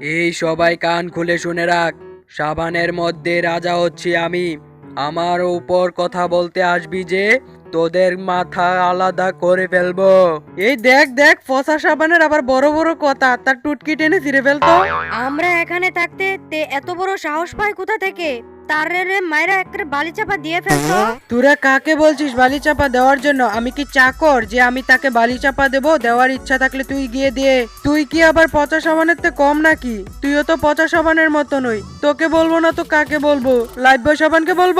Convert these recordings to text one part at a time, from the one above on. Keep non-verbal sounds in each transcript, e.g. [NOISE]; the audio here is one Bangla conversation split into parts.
এই সবাই কান খুলে শুনে রাখ। সাবানের মধ্যে রাজা হচ্ছি আমি। আমার উপর কথা বলতে আসবি যে তোদের মাথা আলাদা করে ফেলব। এই দেখ দেখ ফসা সাবানের আবার বড় বড় কথা। তার টুটকি টেনে ছিঁড়ে ফেলতো। আমরা এখানে থাকতে তে এত বড় সাহস পায় কোথা থেকে? তার মায়েরা একটা বালি চাপা দিয়ে ফেলতো তোরা কাকে বলছিস বালি চাপা দেওয়ার জন্য? আমি কি চাকর যে আমি তাকে বালি চাপা দেবো? দেওয়ার ইচ্ছা থাকলে তুই গিয়ে দিয়ে তুই কি আবার পচা সাবানের তে কম নাকি? তুইও তো পচা সাবানের মতো নই তোকে বলব না তো কাকে বলব? লাইফ বয় সাবানকে বলব?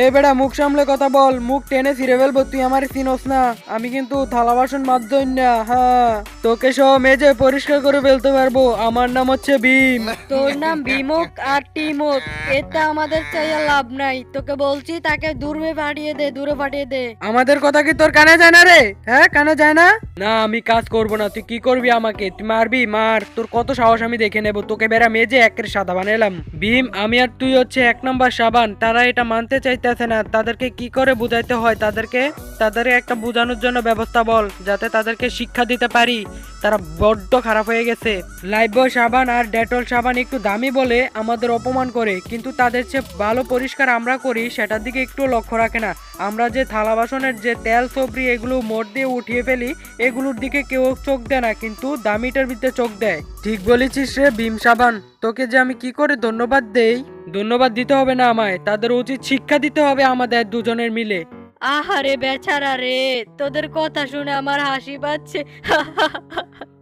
এ বেড়া মুখ সামলে কথা বল। মুখ টেনে ছিঁড়ে ফেলব তুই আমার চিনোস না। আমি কিন্তু থালা বাসন মাধ্যম না হ্যাঁ তোকে সব মেজে পরিষ্কার করে ফেলতে পারব। আমার নাম হচ্ছে ভীম। তোর নাম বিমুখ আর টিমুখ এটা আমাদের চাইয়া লাভ নাই। তোকে বলছি তাকে দূরে পাঠিয়ে দে দূরে পাঠিয়ে দে। আমাদের কথা কি তোর কানে যায় না রে? হ্যাঁ কানে যায় না? না আমি কাজ করব না। তুই কি করবি আমাকে? তুই মারবি? মার। তোর কত সাহস আমি দেখে নেব? তোকে বেড়া মেজে একের সাদা বানালাম ভীম, আমি আর তুই হচ্ছে এক নম্বর সাবান। তারা এটা মানতে চাইতেছে না। তাদেরকে কি করে বুঝাইতে হয়? তাদেরকে তাদের একটা বোঝানোর জন্য ব্যবস্থা বল, যাতে তাদেরকে শিক্ষা দিতে পারি। তারা বড্ড খারাপ হয়ে গেছে। লাইফবয় সাবান আর ডেটল সাবান একটু দামি বলে আমাদের অপমান করে, কিন্তু তাদের যে ভালো পরিষ্কার আমরা করি, সেটার দিকে একটু লক্ষ্য রাখে না। আমরা যে থালা বাসনের যে তেল সবরি এগুলো মোট দিয়ে উঠিয়ে ফেলি, এগুলোর দিকে কেউ চোখ দেয় না, কিন্তু দামিটার ভিতরে চোখ দেয়। ঠিক বলেছিস রে ভীম সাবান, তোকে যে আমি কি করে ধন্যবাদ দেই? ধন্যবাদ দিতে হবে না আমায়, তাদের উচিত শিক্ষা দিতে হবে আমাদের দুজনের মিলে। আহারে বেচারা রে, তোদের কথা শুনে আমার হাসি পাচ্ছে। [LAUGHS]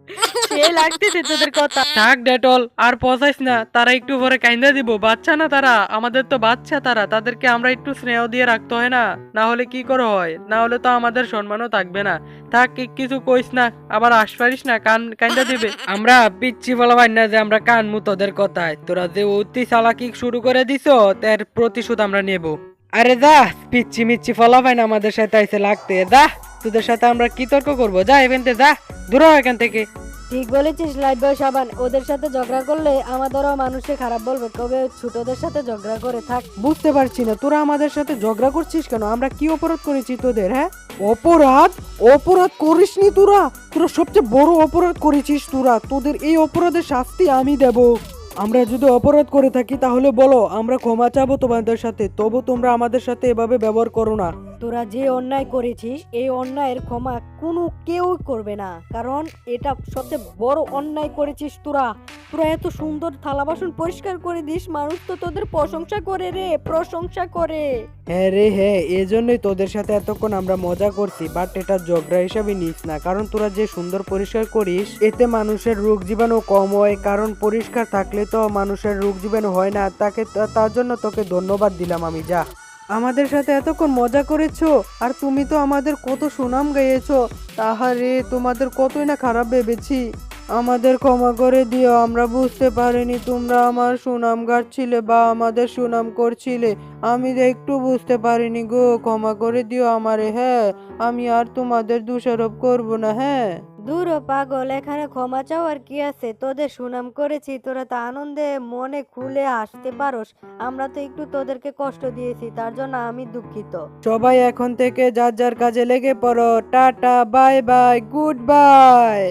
সে লাগতেছে তোদের কথা। থাক ডেটল আর পচাইস না তারা একটু পরে কাইন্দা দিব। বাচ্চা না তারা? আমাদের তো বাচ্চা তারা তাদেরকে আমরা একটু স্নেহ দিয়ে রাখতে হয় না? না হলে কি করে হয়? না হলে তো আমাদের সম্মানও থাকবে না। থাক কিছু কইস না আবার আসপারিস না কান কাইন্দা দিবে। আমরা পিচ্ছি বলা পাই না যে আমরা কান মু তোদের কথায়। তোরা যে অতি চালাকি শুরু করে দিছ তার প্রতিশোধ আমরা নেব। আরে যা পিচ্ছি মিচ্ছি ফলা পাই না আমাদের সাথে আইসে লাগতে। যা তোদের সাথে আমরা কি তর্ক করব? যা এখান থেকে যা। দূর এখান থেকে। ঠিক বলেছিস লাইফ বয় সাবান। ওদের সাথে ঝগড়া করলে আমাদেরও মানুষে খারাপ বলবে। কবে ছোটদের সাথে ঝগড়া করে থাক। বুঝতে পারছি না, তোরা আমাদের সাথে ঝগড়া করছিস কেন? আমরা কি অপরাধ করেছি তোদের হ্যাঁ? অপরাধ? অপরাধ করিসনি তোরা? তোরা সবচেয়ে বড় অপরাধ করেছিস তোরা। তোদের এই অপরাধের শাস্তি আমি দেব। আমরা যদি অপরাধ করে থাকি, তাহলে বলো, আমরা ক্ষমা চাবো তোমাদের সাথে। তবু তোমরা আমাদের সাথে এভাবে ব্যবহার করো না। তোরা যে অন্যায় করেছিস, এই অন্যায়ের ক্ষমা কোনো কেউ করবে না। কারণ এটা সবচেয়ে বড় অন্যায় করেছিস তোরা। তোরা এত সুন্দর থালা বাসন পরিষ্কার করে দিস, মানুষ তো তোদের প্রশংসা করে রে, প্রশংসা করে। হ্যাঁ রে হ্যাঁ এই জন্যই তোদের সাথে এতক্ষণ আমরা মজা করছি বাট এটা ঝগড়া হিসাবে নিস না। কারণ তোরা যে সুন্দর পরিষ্কার করিস, এতে মানুষের রোগ জীবাণু কম হয়। কারণ পরিষ্কার থাকলে তো মানুষের রোগ জীবাণু হয় না। তাকে তার জন্য তোকে ধন্যবাদ দিলাম আমি, যা। আমাদের সাথে এতক্ষণ মজা করেছ, আর তুমি তো আমাদের কত সুনাম গাইয়েছো, তাহারে তোমাদের কতই না খারাপ ভেবেছি। আমাদের ক্ষমা করে দিও, আমরা বুঝতে পারিনি তোমরা আমার সুনাম গাচ্ছিলে বা আমাদের সুনাম করছিলে। আমি একটু বুঝতে পারিনি গো, ক্ষমা করে দিও আমারে হ্যাঁ। আমি আর তোমাদের দোষারোপ করব না হ্যাঁ। দূর পাগল, এখানে ক্ষমা চাওয়ার কি আছে? তোদের সুনাম করেছি, তোরা তো আনন্দে মনে খুলে আসতে পারোস। আমরা তো একটু তোদেরকে কষ্ট দিয়েছি, তার জন্য আমি দুঃখিত। সবাই এখন থেকে যার যার কাজে লেগে পড়ো। Tata, bye bye, goodbye.